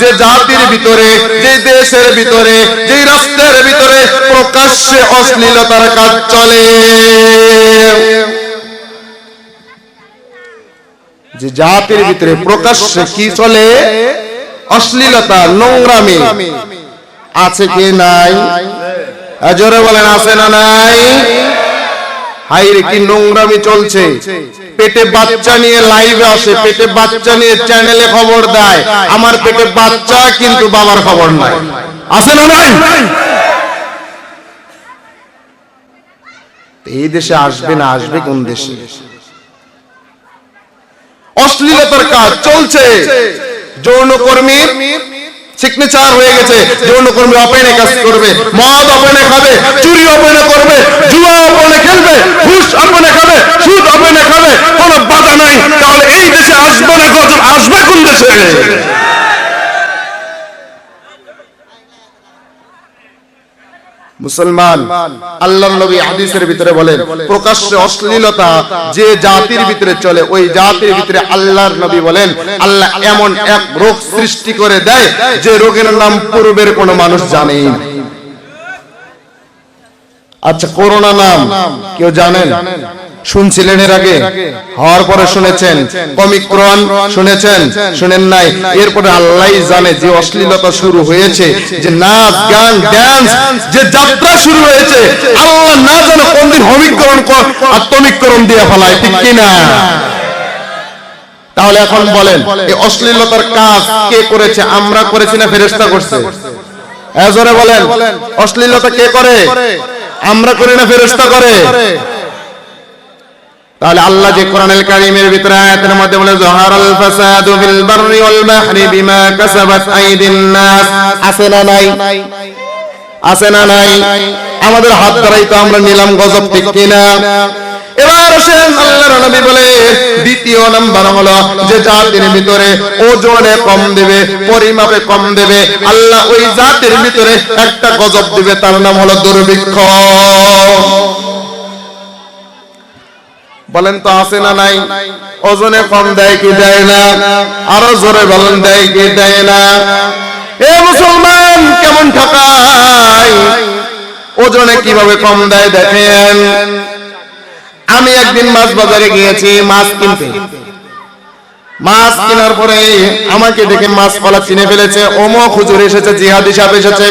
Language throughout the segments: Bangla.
যে জাতির ভিতরে, যে দেশের ভিতরে, যে রাষ্ট্রের ভিতরে প্রকাশ্যে অশ্লীলতার কাজ চলে। যে জাতির ভিতরে প্রকাশ্যে কি চলে? অশ্লীলতা, নোংরামি। আছে কি নাই? জোরে বলেন, আছে না নাই? হাইরে কি নোংরামি চলছে? পেটে বাচ্চা নিয়ে লাইভে আসে পেটে বাচ্চা নিয়ে চ্যানেলে খবর দেয়। আমার পেটে বাচ্চা কিন্তু বাবার খবর নাই। আছে না নাই? এই দেশে আসবে না আসবে কোন দেশে? অশ্লীলতার কাজ চলছে। যৌনকর্মী সিগনেচার হয়ে গেছে। যৌনকর্মী অপেনে কাজ করবে, মদ অপেনে খাবে, চুরি অপেনে করবে, জুয়া অপেনে খেলবে, ঘুষ অপেনে খাবে, সুদ অপেনে খাবে, কোনো বাধা নাই। তাহলে এই দেশে আসবে না আসবে কোন দেশে? মুসলমান আল্লাহ নবী হাদিসের ভিতরে বলেন, প্রকাশ্যে অশ্লীলতা যে জাতির ভিতরে চলে, ওই জাতির ভিতরে আল্লাহর নবী বলেন, আল্লাহ এমন এক রোগ সৃষ্টি করে দেয় যে রোগের নাম পূর্বের কোনো মানুষ জানেই না আচ্ছা করোনা নাম, কেউ জানেন? শুনছিলেন এর আগে? হওয়ার পরে শুনেছেন। কমিক্রন শুনেছেন। শুনেন নাই। এরপরে আল্লাহ জানে যে অশ্লীলতা শুরু হয়েছে যে নাচ গান ড্যান্স যে যাত্রা শুরু হয়েছে আল্লাহ না জানে কোন দিন হমিকরণ আর তমিকরণ দিয়ে ফেলায় ঠিক কিনা তাহলে এখন বলেন এই অশ্লীলতার কাজ কে করেছে? আমরা করেছি না ফেরেস্তা করছে? এজরে বলেন। অশ্লীলতা কে করে? আমরা করি না ফেরেস্তা করে? তাহলে আল্লাহ যে কোরআনুল কারীমের ভিতরে আয়াতের মধ্যে বলে, জহারাল ফাসাদু ফিল বাররি ওয়াল বাহরি বিমা কাসাবাত আইদিন নাস। আছে না নাই? আছে না নাই? আমাদের হাত দ্বারাই তো আমরা নিলাম গজব, ঠিক কিনা? এবার আসেন আল্লাহর নবী বলে, দ্বিতীয় নাম্বার হলো যে জাতির ভিতরে ওজনে কম দেবে, পরিমাপে কম দেবে, আল্লাহ ওই জাতির ভিতরে একটা গজব দিবে, তার নাম হলো দুর্ভিক্ষ। বলেন তো আছে না নাই? ওজনে কম দেয় কি দেয় না? আরও জোরে বলেন, দেয় কি দেয় না? এ মুসলমান কেমন ঠকায়? ওজনে কীভাবে কম দেয় দেখেন? আমি একদিন মাছ বাজারে গিয়েছি, মাছ কিনতে। মাছ কেনার পরে আমাকে দেখে মাছ পালা চিনে ফেলেছে। অমক হুজুর এসেছে জিহাদি সাহেব এসেছে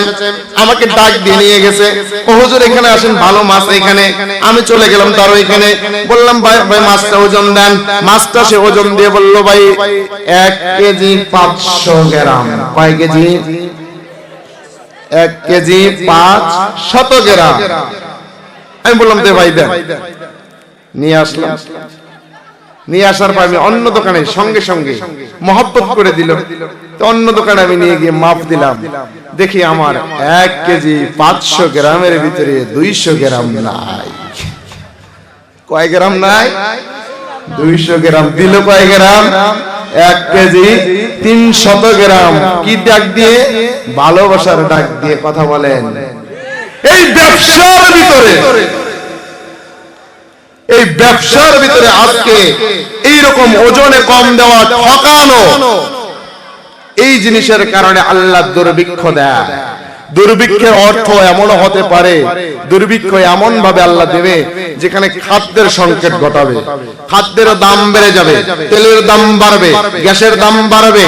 আমাকে ডাক দিয়ে নিয়ে গেছে। ও হুজুর এখানে আসেন ভালো মাছ এখানে। আমি চলে গেলাম তার ওইখানে। বললাম ভাই ভাই মাছটা ওজন দেন। মাছটা সে ওজন দিয়ে বলল ভাই এক কেজি পাঁচশো গ্রাম। কয় কেজি? এক কেজি পাঁচ শত গ্রাম। আমি বললাম দে ভাই দেন। নিয়ে আসলাম। নিয়ে আসার পর আমি অন্য দোকানে সঙ্গে সঙ্গে মহব্বত করে দিল তো অন্য দোকানে আমি নিয়ে গিয়ে মাপ দিলাম। দেখি আমার এক কেজি পাঁচশো গ্রামের ভিতরে দুইশো গ্রাম নাই। কয় গ্রাম নাই? দুইশো গ্রাম। দিল কয় গ্রাম? এক কেজি তিন শত গ্রাম। কি ডাক দিয়ে? ভালোবাসার ডাক দিয়ে কথা বলেন। এই ব্যবসার ভিতরে এই ব্যবসার ভিতরে আজকে এই রকম ওজনে কম দেওয়া ঠকানো। এই জিনিসের কারণে আল্লাহ দুর্ভিক্ষ দেয়। দুর্ভিক্ষের অর্থ এমনও হতে পারে, দুর্ভিক্ষ এমন ভাবে আল্লাহ দেবে যেখানে খাদ্যের সংকট ঘটাবে। খাদ্যের দাম বেড়ে যাবে, তেলের দাম বাড়বে, গ্যাসের দাম বাড়বে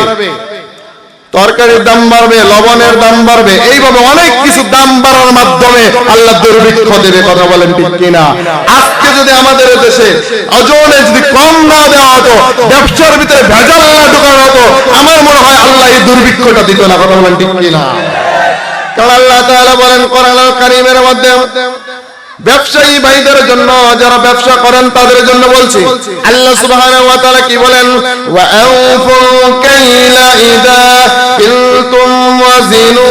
তরকারির দাম বাড়বে, লবণের দাম বাড়বে, এইভাবে অনেক কিছু দাম বাড়ার মাধ্যমে আল্লাহ দুর্ভিক্ষ দেবে, কথা বলেন ঠিক কিনা? আজকে যদি আমাদের দেশে ওজনে যদি কম না দেওয়া হতো, ব্যবসার ভিতরে ভেজাল না ঢোকানো হতো, আমার মনে হয় আল্লাহ এই দুর্ভিক্ষটা দিত না, কথা বলেন ঠিক কিনা? কারণ আল্লাহ তাআলা বলেন কোরআন কারীমের মধ্যে ব্যবসায়ী ভাইদের জন্য যারা ব্যবসা করেন তাদের জন্য বলছি আল্লাহ সুবহানাহু ওয়া তাআলা কি বলেন ওয়া আউফু কাইলা ইদা কিলতুম ওয়াজিনু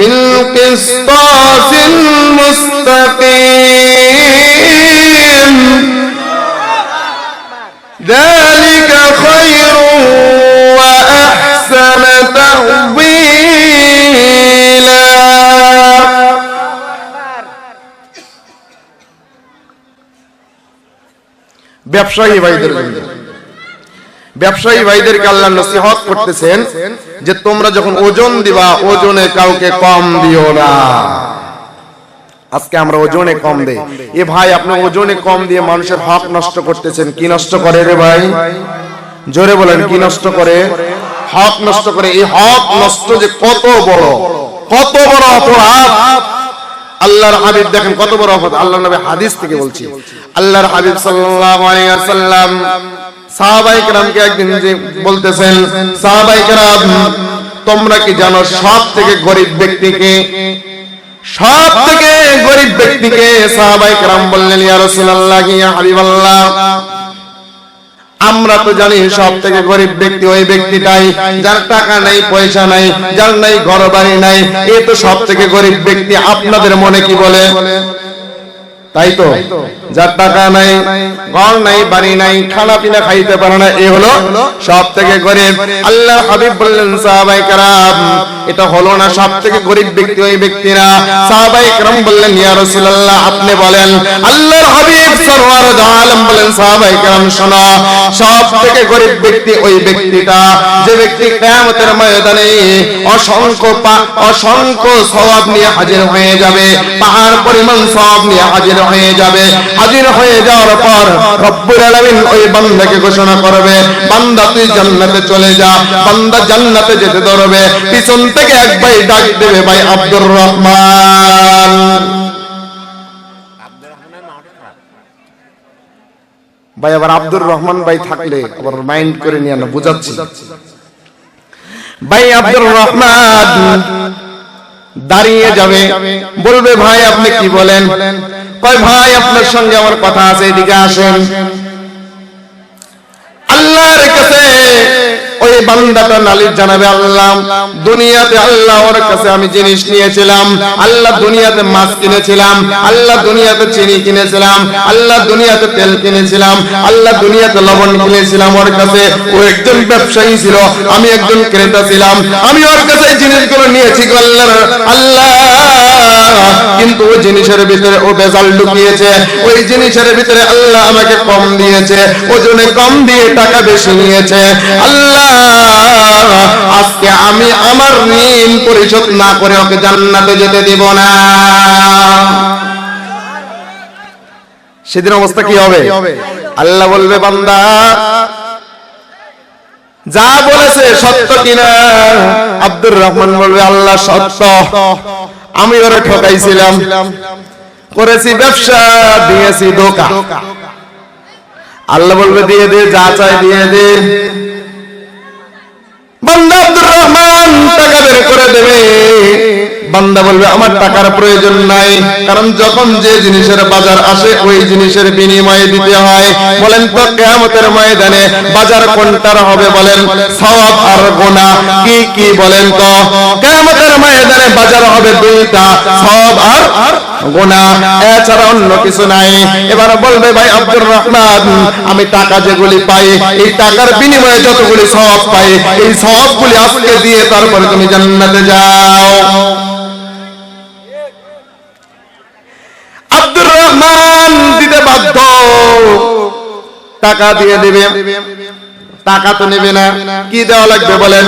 বিল কিসতাসিল মুস্তাকিম ذلك خير وأحسن تأويلا ব্যবসায়ী ভাইদের ব্যবসায়ী ভাইদেরকে আল্লাহ নসিহত করতেছেন যে তোমরা যখন ওজন দিবা, ওজনে কাউকে কম দিও না। আজকে আমরা ওজনে কম দেই। এ ভাই, আপনি ওজনে কম দিয়ে মানুষের হক নষ্ট করতেছেন, কি নষ্ট করে রে ভাই? জোরে বলেন, কি নষ্ট করে? হক নষ্ট করে। এই হক নষ্ট যে কত বড় কত বড় অপরাধ। আল্লাহর হাবিব দেখেন কত বড় অপরাধ। আল্লাহর নবী হাদিস থেকে বলছি। আল্লাহর হাবিব সাল্লাল্লাহু আলাইহি ওয়াসাল্লাম সাহাবায়ে কেরামকে একদিন যে বলতেছেন সাহাবায়ে কেরাম তোমরা কি জানো সব থেকে গরিব ব্যক্তিকে সব থেকে গরিব ব্যক্তিকে সাহাবাই کرام বললেন ইয়া রাসূলুল্লাহ ইয়া হাবিবাল্লাহ আমরা তো জানি সব থেকে গরিব ব্যক্তি ওই ব্যক্তিটাই যার টাকা নাই পয়সা নাই যার নাই ঘর বাড়ি নাই এ তো সব থেকে গরিব ব্যক্তি আপনাদের মনে কি বলে তাই তো? যার টাকা নাই ঘর নাই বাড়ি নাই খানা পিনা খাইতে পারে না এ হলো সব থেকে গরিব। আল্লাহ হাবিব বললেন সাহাবাই কারাম এটা হলো না সব থেকে গরিব ব্যক্তি ওই ব্যক্তিরা। সাহাবাই কারাম বললেন ইয়া রাসূলুল্লাহ আপনি বলেন আল্লাহর হাবিব সরওয়ার আলম বলেন সাহাবাই কারাম শোনো সব থেকে গরিব ব্যক্তি ওই ব্যক্তিটা যে ব্যক্তি কিয়ামতের ময়দানে অসংখ্য অসংখ্য সওয়াব নিয়ে হাজির হয়ে যাবে পাহাড় পরিমাণ সওয়াব নিয়ে হাজির হয়ে যাবে। হাজির হয়ে যাওয়ার পর রব্বুল আলামিন ওই বান্দাকে ঘোষণা করবে, বান্দা তুই জান্নাতে চলে যা, বান্দা জান্নাতে যেতে ধরবে, পিছন থেকে এক ভাই ডাক দেবে, ভাই আব্দুর রহমান। ভাই, আবার আব্দুর রহমান ভাই থাকলে আবার মাইন্ড করে নিয়ে বুঝাচ্ছি। ভাই, আব্দুর রহমান। দাঁড়িয়ে যাবে। বলবে ভাই আপনি কি বলেন? কয় ভাই আপনার সঙ্গে আমার কথা আছে এদিকে আসেন। ওই বান্দাটা নালিশ জানাবে, আল্লাহ, দুনিয়াতে আল্লাহ কাছে আমি জিনিস নিয়েছিলাম, আল্লাহ দুনিয়াতে মাছ কিনেছিলাম, আল্লাহ দুনিয়াতে চিনি কিনেছিলাম, আল্লাহ দুনিয়াতে তেল কিনেছিলাম, আল্লাহ দুনিয়াতে লবণ কিনেছিলাম ওর কাছে। ও একজন ব্যবসায়ী ছিল, আমি একজন ক্রেতা ছিলাম, আমি ওর কাছে এই জিনিসগুলো নিয়েছি গো আল্লাহর, আল্লাহ। কিন্তু ওই জিনিসের ভিতরে ও বেজাল ঢুকিয়েছে, ওই জিনিসের ভিতরে আল্লাহ আমাকে কম দিয়েছে, ওজনে কম দিয়ে টাকা বেশি নিয়েছে। আল্লাহ আজকে আমি আমার ঋণ পরিশোধ না করে ওকে জান্নাতে যেতে দিব না। সেদিন অবস্থা কি হবে? আল্লাহ বলবে বান্দা যা বলেছে সত্য কিনা? আব্দুর রহমান বলবে আল্লাহ সত্য। আমি ওরা ঠকাইছিলাম। করেছি ব্যবসা দিয়েছি দোকা আল্লাহ বলবে দিয়ে দে যা চাই দিয়ে দে। বান্দা বলবে, আমার টাকার প্রয়োজন নাই। কারণ যখন যে জিনিসের বাজার আসে, ওই জিনিসের বিনিময়ে দিতে হয়। বলেন তো, কেয়ামতের ময়দানে বাজার কোনটার হবে বলেন? সওয়াব আর গুনাহ কি কি বলেন তো? কেয়ামতের ময়দানে বাজার হবে দুইটা, সওয়াব আর গুনাহ এছাড়া অন্য কিছু নাই। এবার বলবে, ভাই আব্দুর রহমান, আমি টাকা যেগুলি পাই, এই টাকার বিনিময়ে যতগুলি সওয়াব পাই, এই সওয়াবগুলি আজকে দিয়ে তারপরে তুমি জান্নাতে যাও আব্দুর রহমান দিতে বাধ্য টাকা দিয়ে দিবে। টাকা তো নেবে না। কি দেওয়া লাগবে বলেন?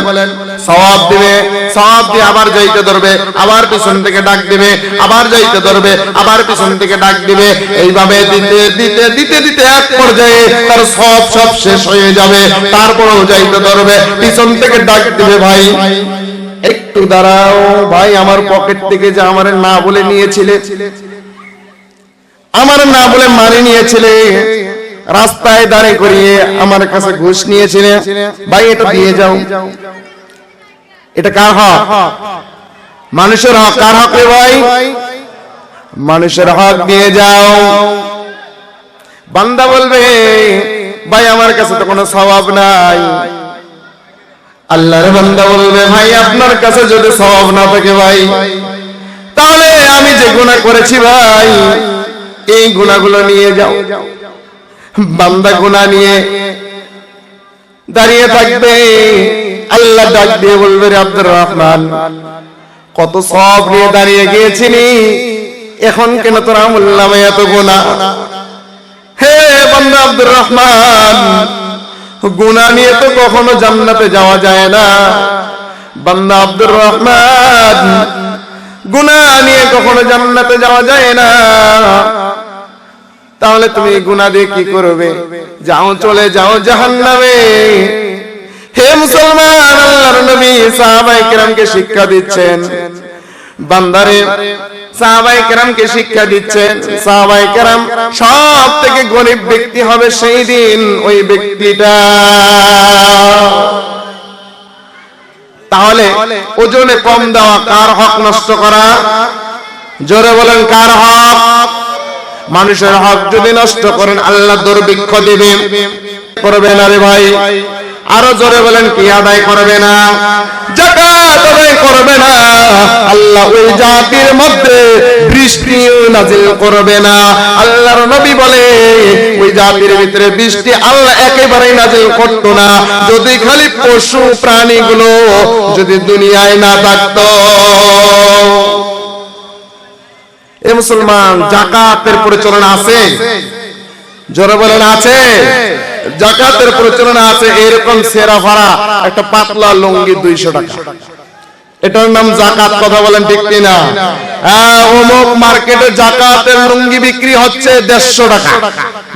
সওয়াব দিবে। সওয়াব দিয়ে আবার যাইতে ধরবে। আবার পিছন থেকে ডাক দিবে। আবার যাইতে ধরবে। আবার পিছন থেকে ডাক দিবে। এইভাবে দিতে দিতে দিতে দিতে এক পর্যায়ে তার সব সব শেষ হয়ে যাবে। তারপরেও যাইতে ধরবে। পিছন থেকে ডাক দিবে, ভাই, একটু দাঁড়াও। ভাই, আমার পকেট থেকে যে আমার না বলে নিয়েছিলে, আমার না বলে মারি নিয়েছিলে। রাস্তায় দাঁড়ে করিয়ে আমার কাছে ঘুষ নিয়েছিলে। ভাই এটা দিয়ে যাও। এটা কার হক? মানুষের হক কার হক রে ভাই? মানুষের হক দিয়ে যাও। বান্দা বলবে ভাই আমার কাছে তো কোনো স্বভাব নাই। আল্লাহর বান্দা বলবে ভাই আপনার কাছে যদি স্বভাব না থাকে ভাই তাহলে আমি যে গুনাহ করেছি ভাই এই গুণাগুলো নিয়ে যাও। বান্দা গুণা নিয়ে দাঁড়িয়ে থাকবে। আল্লাহ ডাক দিয়ে বলবে আব্দুর রহমান, কত সব নিয়ে দাঁড়িয়ে গিয়েছিলি, এখন কেন তোর আমল নামে এত গুণা হে বান্দা আব্দুর রহমান, গুনাহ নিয়ে তো কখনো জান্নাতে যাওয়া যায় না। বান্দা আব্দুর রহমান, গুনাহ নিয়ে কখনো জান্নাতে যাওয়া যায় না। তাহলে তুমি গুনাহ দিয়ে কি করবে? যাও চলে যাও জাহান্নামে। হে মুসলমান আল্লাহর নবী সাহাবায়ে কেরামকে শিক্ষা দিচ্ছেন। বান্দারে সাহাবাই কেরামকে শিক্ষা দিচ্ছেন। সাহাবাই কেরাম সব থেকে গরিব ব্যক্তি হবে সেই দিন ওই ব্যক্তিটা। তাহলে ওজনে কম দেওয়া কার হক নষ্ট করা? জোরে বলেন কার হক? মানুষের হক যদি নষ্ট করেন, আল্লাহ দুর্ভিক্ষ দিবে। করবে না রে ভাই। আরও জোরে বলেন, কি আদায় করবে না? করবে না। আল্লাহ ওই জাতির মধ্যে বৃষ্টি নাজিল করবে না। আল্লাহর নবী বলে, ওই জাতির ভিতরে বৃষ্টি আল্লাহ একেবারেই নাজিল করতো না। যদি খালি পশু প্রাণীগুলো যদি দুনিয়ায় না থাকতো। এ মুসলমান জাকাতের পরিচালনা আছে। জোরে বলেন আছে। জাকাতের প্রচলনা আছে এরকম সেরা ভাড়া একটা পাতলা লুঙ্গি দুইশো টাকা। এটার নাম জাকাত, কথা বলেন ঠিক কিনা? হ্যাঁ অমুক মার্কেটে জাকাতের লুঙ্গি বিক্রি হচ্ছে দেড়শো টাকা।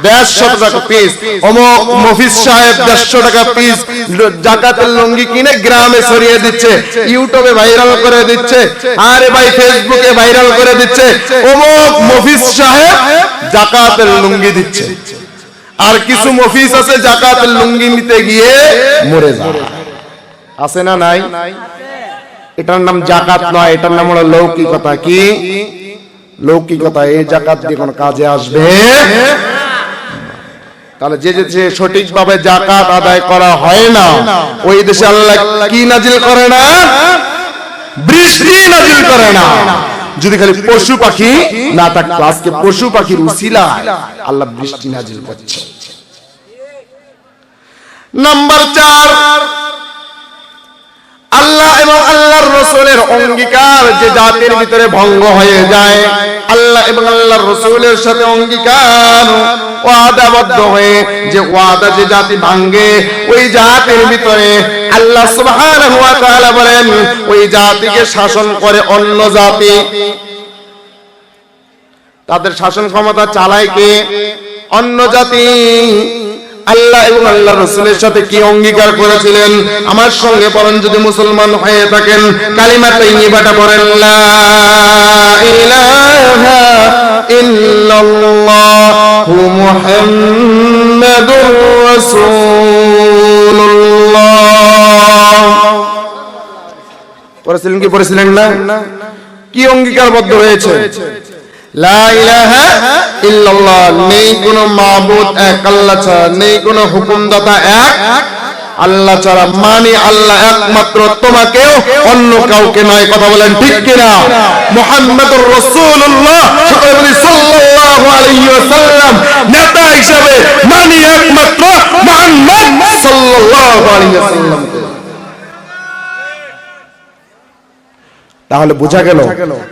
দেড়শো টাকা পিস অমুক মফিজ সাহেব দেড়শো টাকা পিস জাকাতের লুঙ্গি কিনে গ্রামে ছড়িয়ে দিচ্ছে, ইউটিউবে ভাইরাল করে দিচ্ছে, আরে ভাই ফেসবুকে ভাইরাল করে দিচ্ছে। অমুক মফিজ সাহেব জাকাতের লুঙ্গি দিচ্ছে। আর কিছু মফিস আছে জাকাতের লুঙ্গি নিতে গিয়ে মরে যায়। আছে না নাই? এটার নাম জাকাত নয়, এটার নাম হলো লৌকিকতা কি? লৌকিকতা, এই জাকাত দিয়ে কোন কাজে আসবে? তাহলে যে যে সঠিকভাবে জাকাত আদায় করা হয় না, ওই দেশে আল্লাহ কি নাজিল করে না? বৃষ্টি নাজিল করে না। যদি খালি পশু পাখি, না থাকতো আজকে পশু পাখির উসিলা আল্লাহ বৃষ্টি নাজিল করছে। নাম্বার চার আল্লাহ এবং আল্লাহর রসুলের অঙ্গীকার যে জাতির ভিতরে ভঙ্গ হয়ে যায়। আল্লাহ এবং আল্লাহর রসুলের সাথে অঙ্গীকার ওয়াদাবদ্ধ হয়ে যে ওয়াদা যে জাতি ভাঙ্গে ওই জাতির ভিতরে আল্লাহ তাআলা বলেন, ওই জাতিকে শাসন করে অন্য জাতি। তাদের শাসন ক্ষমতা চালায় কে? অন্য জাতি। আল্লাহ এবং আল্লাহ রসুলের সাথে কি অঙ্গীকার করেছিলেন? আমার সঙ্গে পরন যদি মুসলমান হয়ে থাকেন, কালিমা তাইয়িবাটা পড়েন, লা ইলাহা ইল্লাল্লাহু মুহাম্মাদুর রাসূলুল্লাহ। পড়েছিলেন কি পড়েছিলেন না? কি অঙ্গীকারবদ্ধ হয়েছে? নেই কোনো মাবুদ এক, আল্লাহ ছাড়া নেই কোনো হুকুমদাতা এক। আল্লাহ ছাড়া মানি আল্লাহ একমাত্র, তোমাকেও অন্য কাউকে নয়, কথা বলেন ঠিক কিনা? মুহাম্মাদুর বলি সাল্লাল্লাহু আলাইহি ওয়াসাল্লাম, নেতা হিসাবে মানি একমাত্র মুহাম্মদ সাল্লাল্লাহু আলাইহি ওয়াসাল্লাম তাহলে বোঝা গেল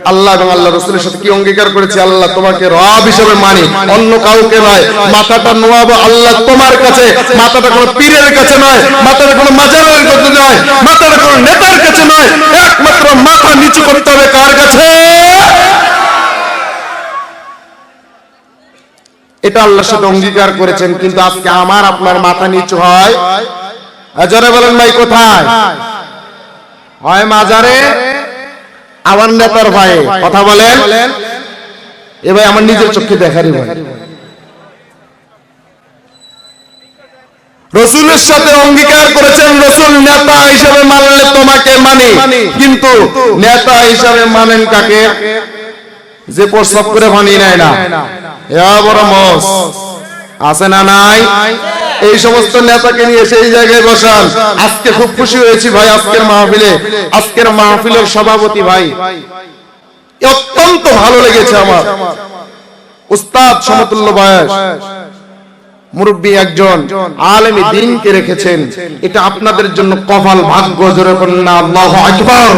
আল্লাহ এবং আল্লাহ রসুলের সাথে কি অঙ্গীকার করেছে? আল্লাহ তোমাকে রব হিসেবে মানি অন্য কাউকে নয়। মাথাটা নোয়াবো আল্লাহ তোমার কাছে মাথাটা কোনো পীরের কাছে নয় মাথাটা কোনো মাজারের কাছে নয় মাথাটা কোনো নেতার কাছে নয় একমাত্র মাথা নিচু করতে হবে কার কাছে? এটা আল্লাহর সাথে অঙ্গীকার করেছেন কিন্তু আজকে আমার আপনার মাথা নিচু হয় জোরে বলেন ভাই কোথায়? হয় মাজারে? আমার নেতার ভাই কথা বলেন। এ ভাই আমার নিজের চোখে দেখারই ভাই। রসুলের সাথে অঙ্গীকার করেছেন রসুল নেতা হিসাবে মানলে তোমাকে মানি। কিন্তু নেতা হিসাবে মানেন কাকে? যে প্রস্তাব করে মানি নেয় না। এ বড় মস। আছে না নাই। এই সমস্ত নেতাকে নিয়ে সেই জায়গায় বসান। আজকে খুব খুশি হয়েছি ভাই, আজকের মাহফিলে। আজকের মাহফিলের সভাপতি ভাই। অত্যন্ত ভালো লেগেছে আমার। উস্তাদ সমতুল্য বয়স। মুরব্বী একজন আলেমী দিনকে রেখেছেন। এটা আপনাদের জন্য কপাল ভাগ্য, জোরে কন্যা আল্লাহু আকবার।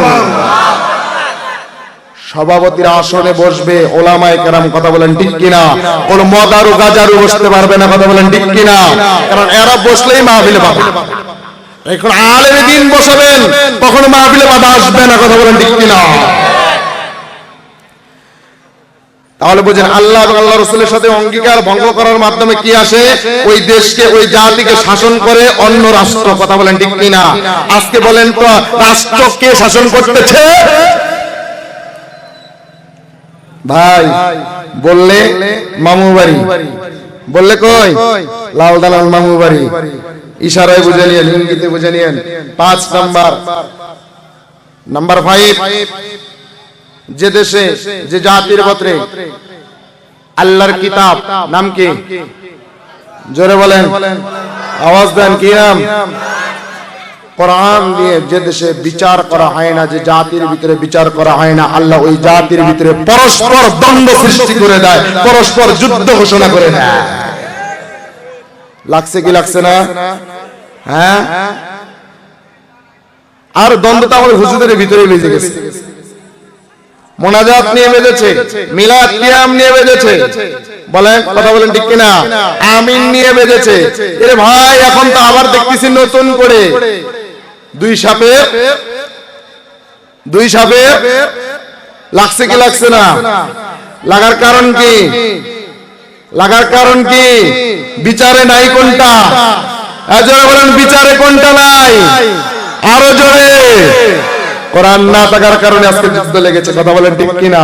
সভাপতির আসনে বসবে, ওলামায়ে কেরাম কথা বলেন ঠিক কিনা? কোন মদারু গাজারু বসতে পারবে না কথা বলেন ঠিক কিনা? কারণ এরা বসলেই মাহফিলে বাবা এখন আলেম দিন বসাবেন তখন মাহফিলে বাধা আসবে না কথা বলেন ঠিক কিনা? তাহলে বুঝেন, আল্লাহ আল্লাহ রসুলের সাথে অঙ্গীকার ভঙ্গ করার মাধ্যমে কি আসে? ওই দেশকে, ওই জাতিকে শাসন করে অন্য রাষ্ট্র, কথা বলেন ঠিক কিনা? আজকে বলেন তো, রাষ্ট্র কে শাসন করতেছে? ভাই, বললে মামু বাড়ি। বললে কই? লাল দালাল মামু বাড়ি। ইশারায় বুঝে নিয়েন, ইঙ্গিতে বুঝে নিয়েন। পাঁচ নাম্বার। Number five. যে দেশে, যে জাতির গোত্রে আল্লাহর কিতাব, নাম কি? জোরে বলেন। আওয়াজ দেন, কি নাম? কোরআন দিয়ে যে দেশে বিচার করা হয় না, যে জাতির ভিতরে বিচার করা হয় না, আল্লাহ ওই জাতির ভিতরে পরস্পর দ্বন্দ্ব সৃষ্টি করে দেয়, পরস্পর যুদ্ধ ঘোষণা করে দেয়। লাগছে কি লাগছে না? হ্যাঁ? আর দ্বন্দ্বটা আমাদের হুজুরদের ভিতরে বেজে গেছে। মোনাজাত নিয়ে বেজেছে, মিলাদ কিয়াম নিয়ে বেজেছে। বলেন, কথা বলেন ঠিক কিনা? আমিন নিয়ে বেজেছে। এরে ভাই, এখন তো আবার দেখতেছি নতুন করে। দুই সাপে দুই সাপে লাগছে কি লাগছে না? লাগার কারণ কি? লাগার কারণ কি? বিচারে নাই কোনটা? এজরে বলেন, বিচারে কোনটা নাই? আরও জোরে। কোরআন না থাকার কারণে আজকে যুদ্ধ লেগেছে, কথা বলেন ঠিক কিনা?